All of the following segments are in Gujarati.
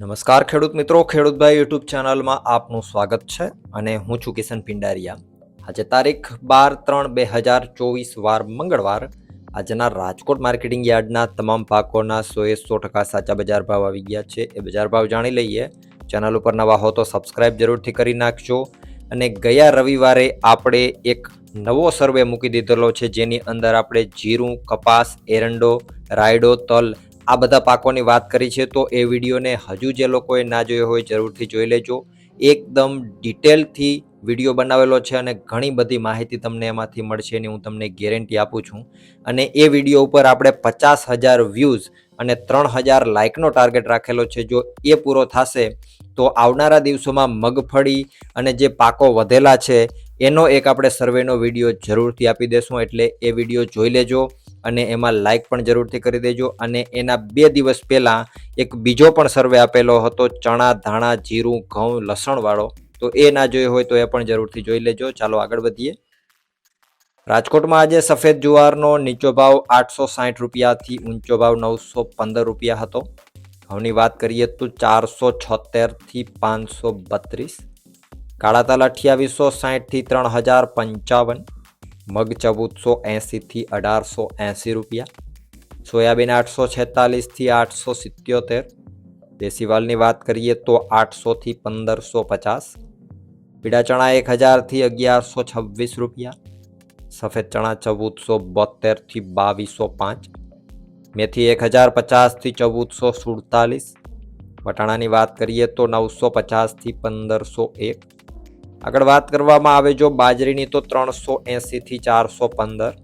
નમસ્કાર ખેડૂત મિત્રો ખેડૂતભાઈ યુટ્યુબ ચેનલમાં આપનું સ્વાગત છે અને હું છું કિશન પિંડારિયા. આજે તારીખ બાર ત્રણ બે હજાર ચોવીસ વાર મંગળવાર આજના રાજકોટ માર્કેટિંગ યાર્ડના તમામ પાકોના સોએ સો ટકા સાચા બજાર ભાવ આવી ગયા છે. એ બજાર ભાવ જાણી લઈએ. ચેનલ ઉપર નવા હો તો સબસ્ક્રાઇબ જરૂરથી કરી નાખજો. અને ગયા રવિવારે આપણે એક નવો સર્વે મૂકી દીધેલો છે. જેની અંદર આપણે જીરું, કપાસ, એરંડો, રાયડો, તલ આ બધા પાકોની વાત કરી છે, તો એ વિડીયોને હજુ જે લોકોએ ના જોયો હોય જરૂરથી જોઈ લેજો. એકદમ ડિટેલથી વીડિયો બનાવેલો છે અને ઘણી બધી માહિતી તમને એમાંથી મળશે એની હું તમને ગેરંટી આપું છું. અને એ વીડિયો ઉપર આપણે પચાસ હજાર વ્યૂઝ અને ત્રણ હજાર લાઇકનો ટાર્ગેટ રાખેલો છે. જો એ પૂરો થશે, તો આવનારા દિવસોમાં મગફળી અને જે પાકો વધેલા છે, એનો એક આપણે સર્વેનો વીડિયો જરૂરથી આપી દેશું. એટલે એ વીડિયો જોઈ લેજો. અને એમાં લાઇક પણ જરૂરથી કરી દેજો. અને એના બે દિવસ પહેલાં એક બીજો પણ સર્વે આપેલો હતો, ચણા, ધાણા, જીરું, ઘઉં લસણવાળો તો એ ના જોયો હોય તો એ પણ જરૂરથી જોઈ લેજો. ચાલો આગળ વધીએ. રાજકોટમાં આજે સફેદ જુવારનો નીચો ભાવ આઠસો સાઠ રૂપિયાથી ઊંચો ભાવ નવસો પંદર રૂપિયા હતો. ઘઉંની વાત કરીએ તો ચારસો છોતેરથી પાંચસો બત્રીસ. કાળા તલ અઠ્યાવીસો સાઠથી ત્રણ હજાર પંચાવન. મગ ચૌદસો એંસીથી અઢારસો એંસી રૂપિયા. સોયાબીન આઠસો છેતાલીસથી આઠસો સિત્યોતેર. દેશી વાલની વાત કરીએ તો આઠસોથી પંદરસો પચાસ. પીળા ચણા એક હજારથી અગિયારસો છવ્વીસ રૂપિયા. સફેદ ચણા ચૌદસો બોતેરથી બાવીસો પાંચ. મેથી એક હજાર પચાસથી ચૌદસો સુડતાલીસ. વટાણાની વાત કરીએ તો નવસો પચાસથી પંદરસો એક. આગળ વાત કરવામાં આવે જો બાજરીની તો ત્રણસો એંસીથી ચારસો પંદર,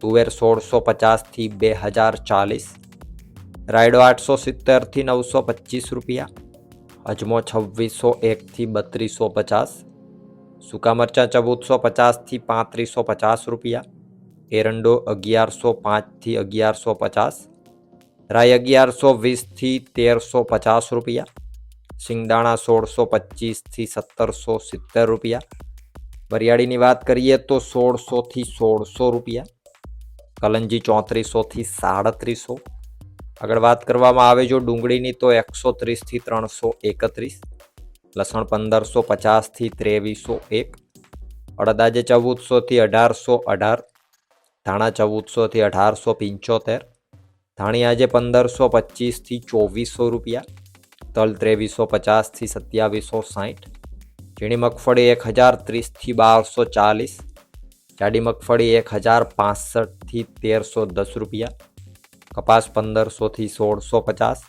તુવેર સોળસો પચાસથી બે હજાર ચાલીસ, રાયડો આઠસો સિત્તેરથી નવસો પચીસ રૂપિયા, અજમો છવ્વીસો એકથી બત્રીસો પચાસ, સૂકા મરચાં ચૌદસો પચાસથી પાંત્રીસો પચાસ રૂપિયા, એરંડો અગિયારસો પાંચથી અગિયારસો પચાસ રાય અગિયારસો વીસથી તેરસો પચાસ રૂપિયા સિંગદાણા સોળસો પચીસથી સત્તરસો સિત્તેર રૂપિયા. વરિયાળીની વાત કરીએ તો સોળસોથી સોળસો રૂપિયા. કલંજી ચોત્રીસોથી સાડત્રીસો. આગળ વાત કરવામાં આવે જો ડુંગળીની તો એકસો ત્રીસથી ત્રણસો એકત્રીસ. લસણ પંદરસો પચાસથી ત્રેવીસો એક. અડદાજે ચૌદસોથી અઢારસો અઢાર. ધાણા ચૌદસોથી અઢારસો પંચોતેર. ધાણી આજે પંદરસો પચીસથી ચોવીસો રૂપિયા. તલ ત્રેવીસો પચાસથી સત્યાવીસો સાઠ ઝીણી મગફળી એક હજાર ત્રીસથી બારસો ચાલીસ. જાડી મગફળી એક હજાર પાસઠથી તેરસો દસ રૂપિયા. કપાસ પંદરસોથી સોળસો પચાસ.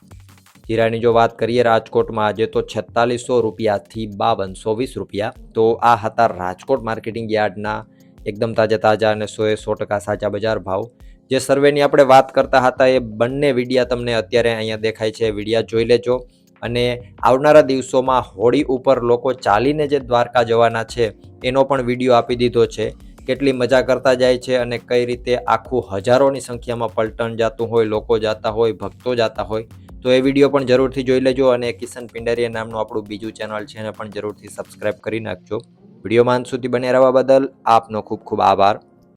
જીરાની જો વાત કરીએ રાજકોટમાં, આજે તો છેતાલીસો રૂપિયાથી બાવનસો વીસ રૂપિયા. તો આ હતા રાજકોટ માર્કેટિંગ યાર્ડના એકદમ તાજા તાજા અને સોએ સો ટકા સાચા બજાર ભાવ. જે સર્વેની આપણે વાત કરતા હતા એ બંને વિડીયા તમને અત્યારે અહીંયા દેખાય છે. વિડીયા જોઈ લેજો. અને આવનારા દિવસોમાં હોળી ઉપર લોકો ચાલીને જે દ્વારકા જવાના છે, એનો પણ વીડિયો આપી દીધો છે. કેટલી મજા કરતા જાય છે અને કઈ રીતે આખું હજારોની સંખ્યામાં પલટણ જતું હોય, લોકો જતા હોય, ભક્તો જતા હોય, તો એ વીડિયો પણ જરૂરથી જોઈ લેજો અને કિશન પિંડારીયા નામનું આપણું બીજું ચેનલ છે એને પણ જરૂરથી સબસ્ક્રાઈબ કરી નાખજો. વિડીયોમાં અંત સુધી બને રહેવા બદલ આપનો ખૂબ ખૂબ આભાર.